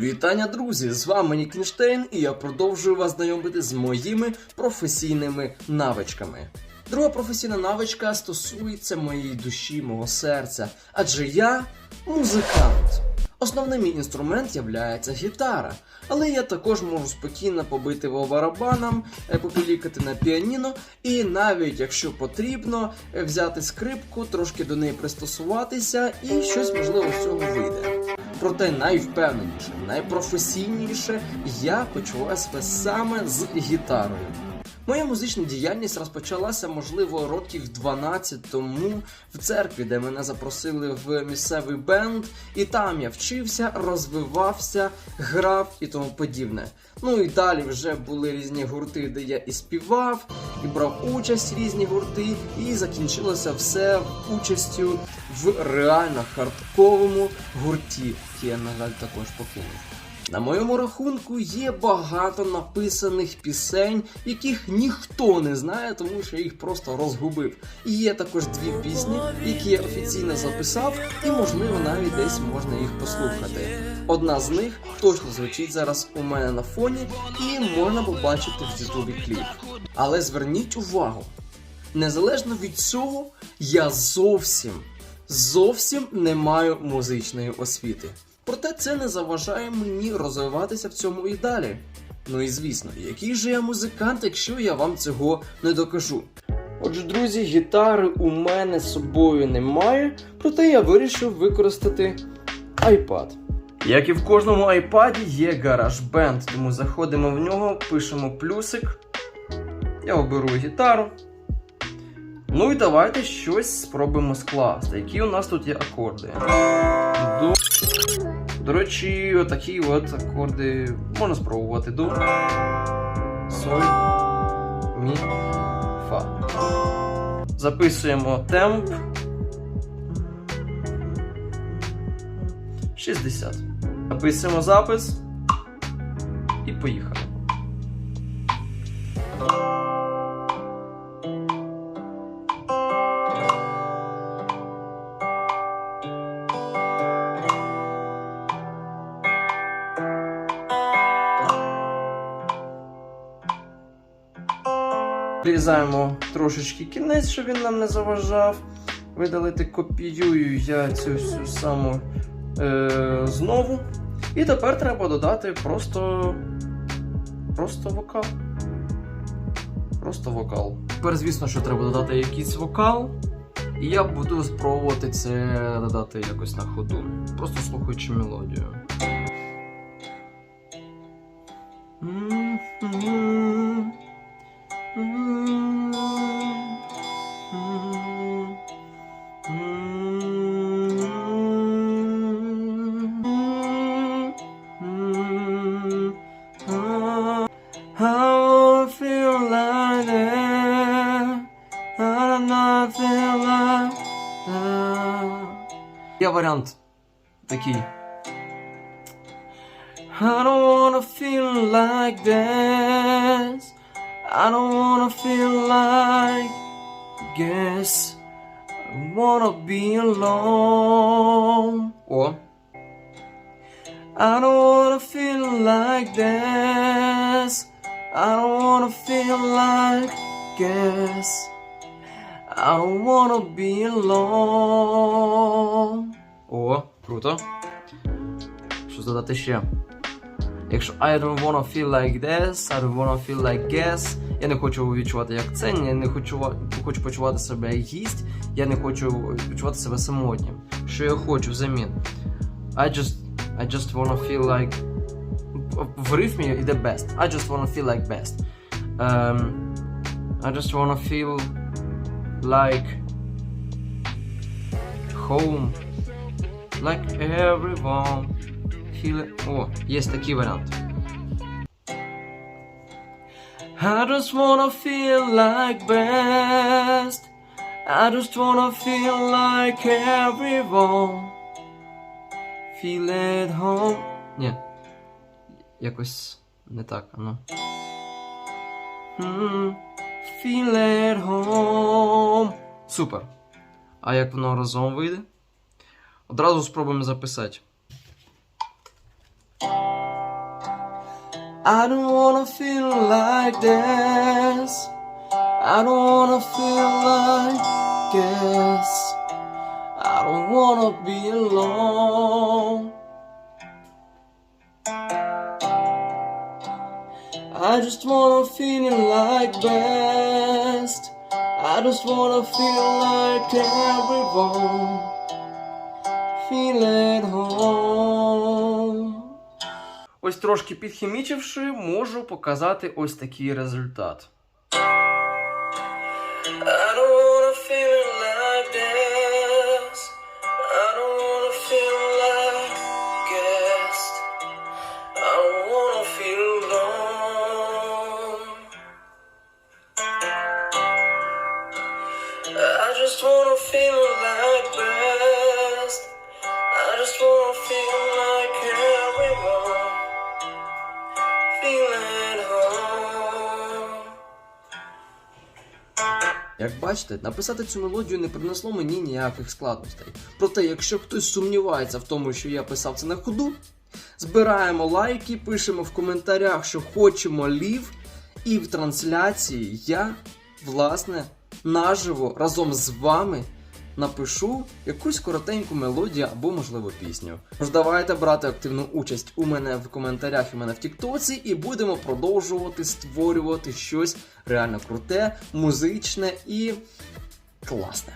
Вітання, друзі! З вами Нікінштейн, і я продовжую вас знайомити з моїми професійними навичками. Друга професійна навичка стосується моєї душі, мого серця, адже я музикант. Основний мій інструмент являється гітара, але я також можу спокійно побити по барабанам, е, попілікати на піаніно, і навіть якщо потрібно, е, взяти скрипку, трошки до неї пристосуватися, і щось можливо з цього вийде. Проте найвпевненіше, найпрофесійніше я почуваю себе саме з гітарою. Моя музична діяльність розпочалася, можливо, років 12 тому в церкві, де мене запросили в місцевий бенд, і там я вчився, розвивався, грав і тому подібне. Ну і далі вже були різні гурти, де я і співав, і брав участь в різні гурти, і закінчилося все участю в реально хардковому гурті, який я, на жаль, також покинув. На моєму рахунку є багато написаних пісень, яких ніхто не знає, тому що їх просто розгубив. І є також дві пісні, які я офіційно записав, і можливо навіть десь можна їх послухати. Одна з них точно звучить зараз у мене на фоні, і можна побачити в Ютубі кліп. Але зверніть увагу, незалежно від цього, я зовсім, зовсім не маю музичної освіти. Проте це не заважає мені розвиватися в цьому і далі. Ну і звісно, який же я музикант, якщо я вам цього не докажу. Отже, друзі, гітари у мене з собою немає, проте я вирішив використати iPad. Як і в кожному iPad є GarageBand, тому заходимо в нього, пишемо плюсик. Я оберу гітару. Ну і давайте щось спробуємо скласти. Які у нас тут є акорди? До. До речі, отакі от акорди можна спробувати до. Соль. Мі. Фа. Записуємо темп. 60. Записуємо запис. І поїхали. Врізаємо трошечки кінець, щоб він нам не заважав. Видалити копіюю я цю всю саму е, знову. І тепер треба додати просто. Просто вокал. Просто вокал. Тепер, звісно, що треба додати якийсь вокал. І я буду спробувати це додати якось на ходу. Просто слухаючи мелодію. I not feel like that. Є варіант такий. I don't wanna feel like this. I don't wanna feel like guess I wanna be alone. О. I don't wanna feel like this. I don't wanna feel like guess I don't wanna be alone. О, круто. Що додати ще? Якщо I don't wanna feel like this, I don't wanna feel like guess. Я не хочу відчувати як це, я не хочу, хочу почувати себе як гість, я не хочу відчувати себе самотнім. Що я хочу взамін? I just, I just wanna feel like. В- рифмі йде best. I just wanna feel like best. Um, I just wanna feel like home. Like everyone. Feel О, є такий варіант. I just wanna feel like best. I just wanna feel like everyone. Feel at home. Ні. Якось не так, ну. Mm, feel at home. Супер. А як воно разом вийде? Одразу спробуємо записати. I don't wanna feel like this. I don't wanna feel like this. I don't wanna be alone. I just wanna feel like best. I just wanna feel like everyone. Feel at home. Ось трошки підхімічивши, можу показати ось такий результат. I don't just wanna feel like best. I just wanna feel like everyone. Feel at home. Як бачите, написати цю мелодію не принесло мені ніяких складностей. Проте, якщо хтось сумнівається в тому, що я писав це на ходу, збираємо лайки, пишемо в коментарях, що хочемо лів, і в трансляції я, власне, наживо разом з вами напишу якусь коротеньку мелодію або, можливо, пісню. Тож давайте брати активну участь у мене в коментарях і у мене в Тіктоці, і будемо продовжувати створювати щось реально круте, музичне і класне.